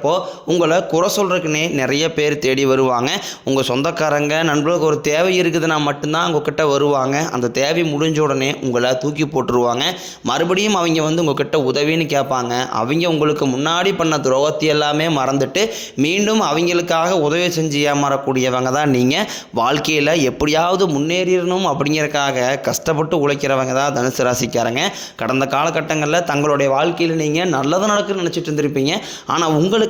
நிற்கிறப்போ உங்களை குறை சொல்கிறதுக்குனே நிறைய பேர் தேடி வருவாங்க. உங்கள் சொந்தக்காரங்க நண்பர்களுக்கு ஒரு தேவை இருக்குதுன்னா மட்டும்தான் உங்ககிட்ட வருவாங்க. அந்த தேவை முடிஞ்ச உடனே உங்களை தூக்கி போட்டுருவாங்க. மறுபடியும் அவங்க வந்து உங்ககிட்ட உதவின்னு கேட்பாங்க. அவங்க உங்களுக்கு முன்னாடி பண்ண துரோகத்தை எல்லாமே மறந்துட்டு மீண்டும் அவங்களுக்காக உதவி செஞ்சு ஏமாறக்கூடியவங்க தான் நீங்கள் வாழ்க்கையில் எப்படியாவது முன்னேறிடணும் அப்படிங்கிறக்காக கஷ்டப்பட்டு உழைக்கிறவங்க தான் தனுசு ராசிக்காரங்க. கடந்த காலகட்டங்களில் தங்களுடைய வாழ்க்கையில் நீங்கள் நல்லது நடக்குன்னு நினச்சிட்டு இருந்திருப்பீங்க. ஆனால் உங்களுக்கு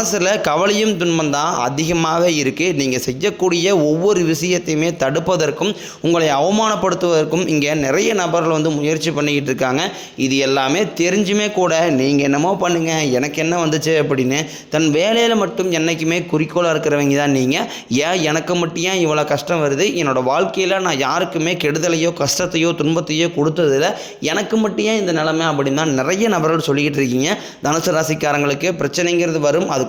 மனசில் கவலையும் துன்பம் தான் அதிகமாகவே இருக்குது நீங்கள் செய்யக்கூடிய ஒவ்வொரு விஷயத்தையுமே தடுப்பதற்கும் உங்களை அவமானப்படுத்துவதற்கும் இங்கே நிறைய நபர்கள் வந்து முயற்சி பண்ணிக்கிட்டு இருக்காங்க. இது எல்லாமே தெரிஞ்சுமே கூட நீங்கள் என்னமோ பண்ணுங்கள் எனக்கு என்ன வந்துச்சு அப்படின்னு தன் வேலையில் மட்டும் என்றைக்குமே குறிக்கோளாக இருக்கிறவங்க தான் நீங்கள் ஏன் எனக்கு மட்டும் ஏன் இவ்வளோ கஷ்டம் வருது? என்னோடய வாழ்க்கையில் நான் யாருக்குமே கெடுதலையோ கஷ்டத்தையோ துன்பத்தையோ கொடுத்ததில்ல. எனக்கு மட்டும் ஏன் இந்த நிலைமை அப்படின்னு தான் நிறைய நபர்கள் சொல்லிக்கிட்டு இருக்கீங்க. தனுசு ராசிக்காரங்களுக்கு பிரச்சனைங்கிறது வரும். அது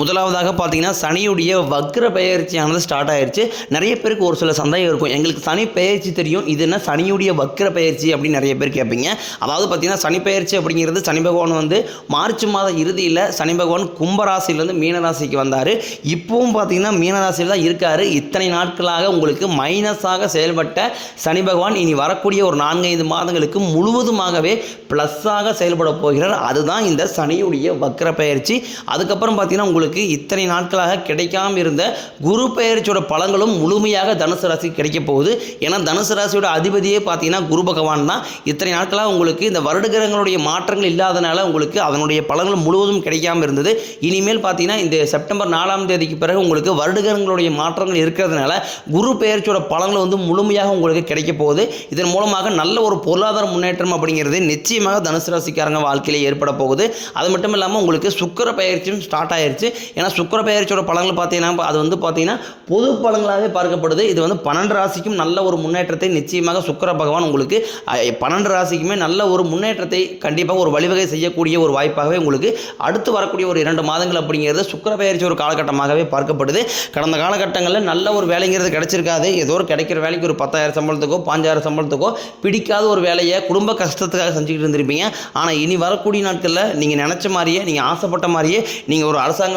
முதலாவதாக பார்த்தீங்கன்னா சனியுடைய வக்ர பெயர்ச்சியானது ஸ்டார்ட் ஆயிடுச்சு நிறைய பேருக்கு ஒரு சில சந்தேகம் இருக்கும். எங்களுக்கு சனி பெயர்ச்சி தெரியும். இது என்ன சனியுடைய வக்ர பெயர்ச்சி அப்படின்னு நிறைய பேர் கேட்பீங்க. அதாவது பார்த்தீங்கன்னா சனி பெயர்ச்சி அப்படிங்கிறது சனி பகவான் வந்து மார்ச் மாத இறுதியில் சனி பகவான் கும்பராசிலேருந்து மீனராசிக்கு வந்தார். இப்போவும் பார்த்தீங்கன்னா மீனராசியில் தான் இருக்கார். இத்தனை நாட்களாக உங்களுக்கு மைனஸாக செயல்பட்ட சனி பகவான் இனி வரக்கூடிய ஒரு நான்கைந்து மாதங்களுக்கு முழுவதுமாகவே ப்ளஸ்ஸாக செயல்பட போகிறார். அதுதான் இந்த சனியுடைய வக்ர பெயர்ச்சி. அதுக்கப்புறம் பார்த்தீங்கன்னா உங்களுக்கு இத்தனை நாட்களாக கிடைக்காம இருந்த குரு பெயர்ச்சியோட பழங்களும் முழுமையாக தனுசு ராசி கிடைக்க போகுது. ஏன்னா தனுசு ராசியோட அதிபதியே பார்த்தீங்கன்னா குரு பகவான் தான். இத்தனை நாட்களாக உங்களுக்கு இந்த வருடகிரகங்களுடைய மாற்றங்கள் இல்லாதனால உங்களுக்கு அதனுடைய பலன்கள் முழுவதும் கிடைக்காம இருந்தது இனிமேல் பார்த்தீங்கன்னா இந்த செப்டம்பர் நாலாம் தேதிக்கு பிறகு உங்களுக்கு வருடகிரகங்களுடைய மாற்றங்கள் இருக்கிறதுனால குரு பெயர்ச்சியோட பலன்கள் வந்து முழுமையாக உங்களுக்கு கிடைக்க போகுது. இதன் மூலமாக நல்ல ஒரு பொருளாதார முன்னேற்றம் அப்படிங்கிறது நிச்சயமாக தனுசு ராசிக்காரங்க வாழ்க்கையில் ஏற்பட போகுது. அது மட்டும் இல்லாமல் உங்களுக்கு சுக்கர பெயர்ச்சியும் ஸ்டார்ட் ஆயிடுச்சு ஏன்னா சுக்கர பெயர்ச்சியோட பலன்கள் பார்த்தீங்கன்னா அது வந்து பார்த்தீங்கன்னா பொது பலன்களாகவே பார்க்கப்படுது. இது வந்து பன்னெண்டு ராசிக்கும் நல்ல ஒரு முன்னேற்றத்தை நிச்சயமாக சுக்கர பகவான் உங்களுக்கு பன்னெண்டு ராசிக்குமே நல்ல ஒரு முன்னேற்றத்தை கண்டிப்பாக ஒரு வழிவகை செய்யக்கூடிய ஒரு வாய்ப்பாகவே உங்களுக்கு அடுத்து வரக்கூடிய ஒரு இரண்டு மாதங்கள் அப்படிங்கிறது சுக்கர பெயர்ச்சி ஒரு காலகட்டமாகவே பார்க்கப்படுது. கடந்த காலகட்டங்களில் நல்ல ஒரு வேலைங்கிறது கிடைச்சிருக்காது. ஏதோ ஒரு கிடைக்கிற வேலைக்கு ஒரு பத்தாயிரம் சம்பளத்துக்கோ பாஞ்சாயிரம் சம்பளத்துக்கோ பிடிக்காத ஒரு வேலையை குடும்ப கஷ்டத்துக்காக செஞ்சுக்கிட்டு இருந்திருப்பீங்க. ஆனால் இனி வரக்கூடிய நாட்களில் நீங்கள் நினச்ச மாதிரியே நீங்கள் ஆசைப்பட்ட மாதிரியே நீங்கள் ஒரு அரசாங்க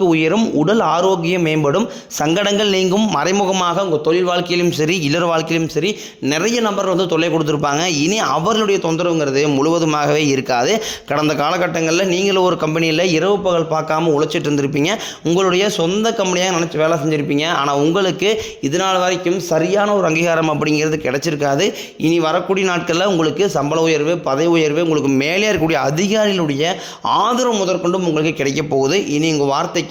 செல்வாக்கு உயரும் உடல் ஆரோக்கியம் மேம்படும் சங்கடங்கள் நீங்கும் மறைமுகமாக உங்கள் தொழில் வாழ்க்கையிலும் சரி இல்லற வாழ்க்கையிலும் சரி நிறைய நபர் வந்து தொல்லை கொடுத்துருப்பாங்க. இனி அவர்களுடைய தொந்தரவுங்கிறது முழுவதுமாகவே இருக்காது. கடந்த காலகட்டங்களில் நீங்களும் ஒரு கம்பெனியில் இரவு பகல் பார்க்காம உழைச்சிட்டு இருந்திருப்பீங்க. உங்களுடைய சொந்த கம்பெனியாக நினச்சி வேலை செஞ்சுருப்பீங்க. ஆனால் உங்களுக்கு இது நாள் வரைக்கும் சரியான ஒரு அங்கீகாரம் அப்படிங்கிறது கிடைச்சிருக்காது. இனி வரக்கூடிய நாட்களில் உங்களுக்கு சம்பள உயர்வு பதவி உயர்வு உங்களுக்கு மேலே இருக்கக்கூடிய அதிகாரிகளுடைய ஆதரவு முதற்கொண்டும் உங்களுக்கு கிடைக்க போகுது. இனி உங்கள் வார்த்தைக்கு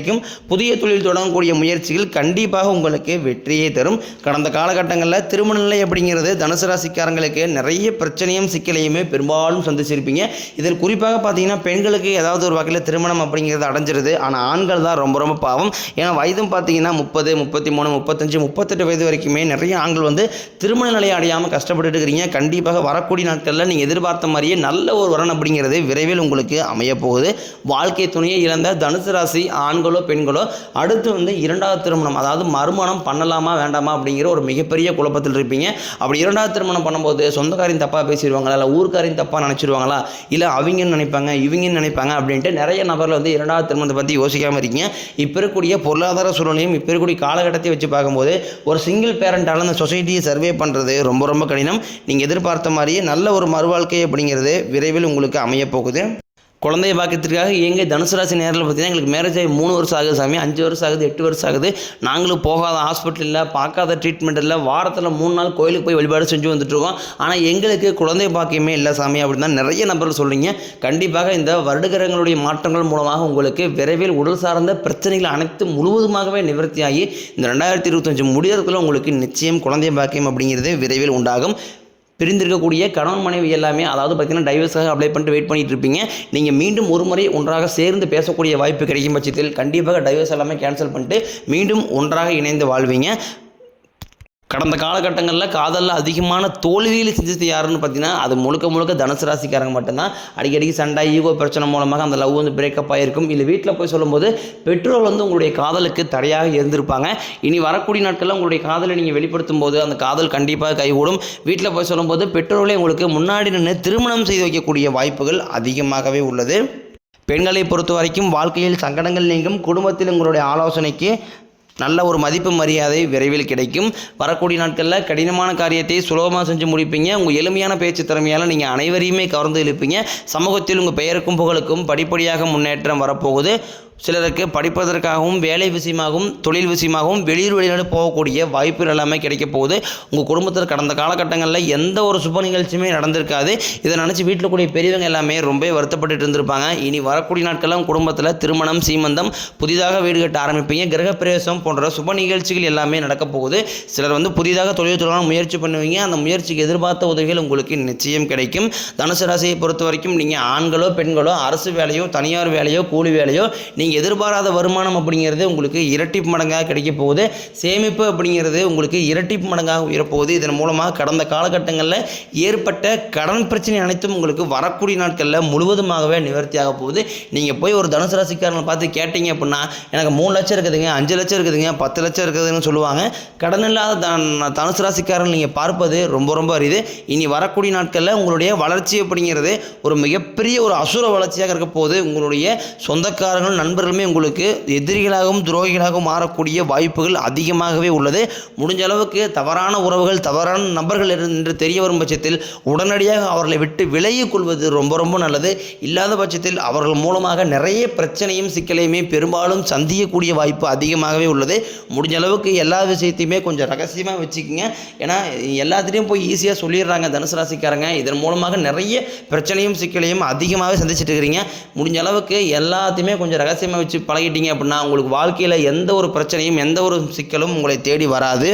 கிடைக்கும். புதிய தொழில் தொடங்கக்கூடிய முயற்சிகள் கண்டிப்பாக உங்களுக்கு வெற்றியை தரும். கடந்த காலகட்டங்களில் திருமண நிலை அப்படிங்கிறது தனுசு ராசிக்காரங்களுக்கு நிறைய பிரச்சனையும் சிக்கலையுமே பெரும்பாலும் சந்திச்சிருப்பீங்க. இதில் குறிப்பாக பார்த்தீங்கன்னா பெண்களுக்கு ஏதாவது ஒரு வகையில் திருமணம் அப்படிங்கிறது அடைஞ்சிருது. ஆனால் ஆண்கள் தான் ரொம்ப ரொம்ப பாவம். ஏன்னா வயதும் பார்த்தீங்கன்னா முப்பது முப்பத்தி மூணு முப்பத்தஞ்சு முப்பத்தெட்டு வயது வரைக்குமே நிறைய ஆண்கள் வந்து திருமண நிலையை அடையாமல் கஷ்டப்பட்டு இருக்கிறீங்க. கண்டிப்பாக வரக்கூடிய நாட்களில் நீங்கள் எதிர்பார்த்த மாதிரியே நல்ல ஒரு வரன் அப்படிங்கிறது விரைவில் உங்களுக்கு அமைய போகுது வாழ்க்கை துணையை இழந்த தனுசு ராசி ஆண்கள் பெண்களோ அடுத்து வந்து இரண்டாவது திருமணம் அதாவது மறுமணம் பண்ணலாமா வேண்டாமா அப்படிங்கிற ஒரு மிகப்பெரிய குழப்பத்தில் இருப்பீங்க. அப்படி இரண்டாவது திருமணம் பண்ணும்போது சொந்தக்காரின் தப்பாக பேசிடுவாங்களா? இல்லை ஊர்க்காரையும் தப்பாக நினச்சிடுவாங்களா இல்லை அவங்கன்னு நினைப்பாங்க இவங்கன்னு நினைப்பாங்க அப்படின்ட்டு நிறைய நபர்கள் வந்து இரண்டாவது திருமணத்தை பற்றி யோசிக்காமல் இருக்கீங்க. இப்போ இருக்கக்கூடிய பொருளாதார சூழ்நிலையும் இப்போ இருக்கக்கூடிய காலகட்டத்தை வச்சு பார்க்கும்போது ஒரு சிங்கிள் பேரண்டால் அந்த சொசைட்டியை சர்வே பண்ணுறது ரொம்ப ரொம்ப கடினம். நீங்கள் எதிர்பார்த்த மாதிரியே நல்ல ஒரு மறுவாழ்க்கை அப்படிங்கிறது விரைவில் உங்களுக்கு அமையப்போகுது குழந்தை குழந்தைய பாக்கியத்திற்காக எங்கே தனுசு ராசி நேரில் பார்த்தீங்கன்னா எங்களுக்கு மேரேஜ் ஆகி மூணு வருஷம் ஆகுது சாமி அஞ்சு வருஷம் ஆகுது எட்டு வருஷம் ஆகுது. நாங்களும் போகாத ஹாஸ்பிட்டல் இல்லை பார்க்காத ட்ரீட்மெண்ட் இல்லை வாரத்தில் மூணு நாள் கோயிலுக்கு போய் வழிபாடு செஞ்சு வந்துட்டுருக்கோம் ஆனால் எங்களுக்கு குழந்தை பாக்கியமே இல்லை சாமி அப்படின்னு தான் நிறைய நபர்கள் சொல்கிறீங்க கண்டிப்பாக இந்த வருடகிரகங்களுடைய மாற்றங்கள் மூலமாக உங்களுக்கு விரைவில் உடல் சார்ந்த பிரச்சனைகள் அனைத்து முழுவதுமாகவே நிவர்த்தியாகி இந்த ரெண்டாயிரத்தி இருபத்தஞ்சு முடியறதுக்குள்ள உங்களுக்கு நிச்சயம் குழந்தை பாக்கியம் அப்படிங்கிறது விரைவில் உண்டாகும். பிரிந்திருக்கக்கூடிய கணவன் மனைவி எல்லாமே அதாவது பார்த்தீங்கன்னா டைவர்ஸாக அப்ளை பண்ணிட்டு வெயிட் பண்ணிட்டு இருப்பீங்க. நீங்கள் மீண்டும் ஒரு முறை ஒன்றாக சேர்ந்து பேசக்கூடிய வாய்ப்பு கிடைக்கும் பட்சத்தில் கண்டிப்பாக டைவர்ஸ் எல்லாமே கேன்சல் பண்ணிட்டு மீண்டும் ஒன்றாக இணைந்து வாழ்வீங்க. கடந்த காலகட்டங்களில் காதலில் அதிகமான தோல்வியில் செஞ்சது யாருன்னு பார்த்தீங்கன்னா அது முழுக்க முழுக்க தனுசு ராசிக்காரங்க மட்டும்தான். அடிக்கடிக்கு சண்டை ஈகோ பிரச்சனை மூலமாக அந்த லவ் வந்து பிரேக்கப் ஆகிருக்கும் இல்லை வீட்டில் போய் சொல்லும்போது பெற்றோர் வந்து உங்களுடைய காதலுக்கு தடையாக இருந்திருப்பாங்க. இனி வரக்கூடிய நாட்களில் உங்களுடைய காதலை நீங்கள் வெளிப்படுத்தும் போது அந்த காதல் கண்டிப்பாக கைகூடும். வீட்டில் போய் சொல்லும்போது பெற்றோர்களே உங்களுக்கு முன்னாடி நின்று திருமணம் செய்து வைக்கக்கூடிய வாய்ப்புகள் அதிகமாகவே உள்ளது. பெண்களை பொறுத்த வரைக்கும் வாழ்க்கையில் சங்கடங்கள் நீங்கும். குடும்பத்தில் உங்களுடைய ஆலோசனைக்கு நல்ல ஒரு மதிப்பு மரியாதை விரைவில் கிடைக்கும். வரக்கூடிய நாட்களில் கடினமான காரியத்தை சுலபமாக செஞ்சு முடிப்பீங்க. உங்கள் எளிமையான பேச்சு திறமையால் நீங்கள் அனைவரையுமே கவர்ந்து இழுப்பீங்க. சமூகத்தில் உங்கள் பெயருக்கும் புகழுக்கும் படிப்படியாக முன்னேற்றம் வரப்போகுது. சிலருக்கு படிப்பதற்காகவும் வேலை விஷயமாகவும் தொழில் விஷயமாகவும் வெளியூர் வெளிநாடு போகக்கூடிய வாய்ப்புகள் எல்லாமே கிடைக்க போகுது. உங்கள் குடும்பத்தில் கடந்த காலகட்டங்களில் எந்த ஒரு சுப நிகழ்ச்சியுமே நடந்திருக்காது. இதை நினச்சி வீட்டில் கூடிய பெரியவங்க எல்லாமே ரொம்ப வருத்தப்பட்டுட்டு இருந்திருப்பாங்க. இனி வரக்கூடிய நாட்களும் குடும்பத்தில் திருமணம் சீமந்தம் புதிதாக வீடு கட்ட ஆரம்பிப்பீங்க. கிரகப்பிரவேசம் போன்ற சுப நிகழ்ச்சிகள் எல்லாமே நடக்க போகுது. சிலர் வந்து புதிதாக தொழில் தொடங்க முயற்சி பண்ணுவீங்க. அந்த முயற்சிக்கு எதிர்பார்த்த உதவிகள் உங்களுக்கு நிச்சயம் கிடைக்கும். தனுசு ராசியை பொறுத்த வரைக்கும் நீங்கள் ஆண்களோ பெண்களோ அரசு வேலையோ தனியார் வேலையோ கூலி வேலையோ நீங்கள் எதிர்பாராத வருமானம் அப்படிங்கிறது உங்களுக்கு இரட்டிப்பு மடங்காக கிடைக்க போகுது. சேமிப்பு அப்படிங்கிறது உங்களுக்கு இரட்டிப்பு மடங்காக உயரப்போகுது. இதன் மூலமாக கடந்த காலகட்டங்களில் ஏற்பட்ட கடன் பிரச்சனை அனைத்தும் உங்களுக்கு வரக்கூடிய நாட்களில் முழுவதுமாகவே நிவர்த்தியாக போகுது. நீங்கள் போய் ஒரு தனுசு ராசிக்காரங்களை பார்த்து கேட்டீங்க அப்படின்னா எனக்கு மூணு லட்சம் இருக்குதுங்க அஞ்சு லட்சம் இருக்குதுங்க பத்து லட்சம் இருக்குதுன்னு சொல்லுவாங்க. கடன் இல்லாத த- தனுசு ராசிக்காரன் நீங்கள் பார்ப்பது ரொம்ப ரொம்ப அரிது. இனி வரக்கூடிய நாட்களில் உங்களுடைய வளர்ச்சி அப்படிங்கிறது ஒரு மிகப்பெரிய ஒரு அசுர வளர்ச்சியாக இருக்க போது உங்களுடைய சொந்தக்காரர்கள் நண்பர்களுமே உங்களுக்கு எதிரிகளாகவும் துரோகிகளாகவும் மாறக்கூடிய வாய்ப்புகள் அதிகமாகவே உள்ளது. முடிஞ்ச அளவுக்கு தவறான உறவுகள் தவறான நபர்கள் என்று தெரிய வரும் பட்சத்தில் உடனடியாக அவர்களை விட்டு விலகிக் கொள்வது ரொம்ப ரொம்ப நல்லது. இல்லாத பட்சத்தில் அவர்கள் மூலமாக நிறைய பிரச்சனையும் சிக்கலையுமே பெரும்பாலும் சந்திக்கக்கூடிய வாய்ப்பு அதிகமாகவே உள்ளது. முடிஞ்ச அளவுக்கு எல்லா விஷயத்தையுமே கொஞ்சம் ரகசியமாக வச்சுக்கோங்க. ஏன்னா எல்லாத்துலேயும் போய் ஈஸியாக சொல்லிடுறாங்க தனுசு ராசிக்காரங்க. இதன் மூலமாக நிறைய பிரச்சனையும் சிக்கலையும் அதிகமாகவே சந்திச்சுட்டு இருக்கிறீங்க. முடிஞ்ச அளவுக்கு எல்லாத்தையுமே கொஞ்சம் ரகசியம் ரகசியமாக வச்சு பழகிட்டீங்க அப்படின்னா உங்களுக்கு வாழ்க்கையில் எந்த ஒரு பிரச்சனையும் எந்த ஒரு சிக்கலும் உங்களை தேடி வராது.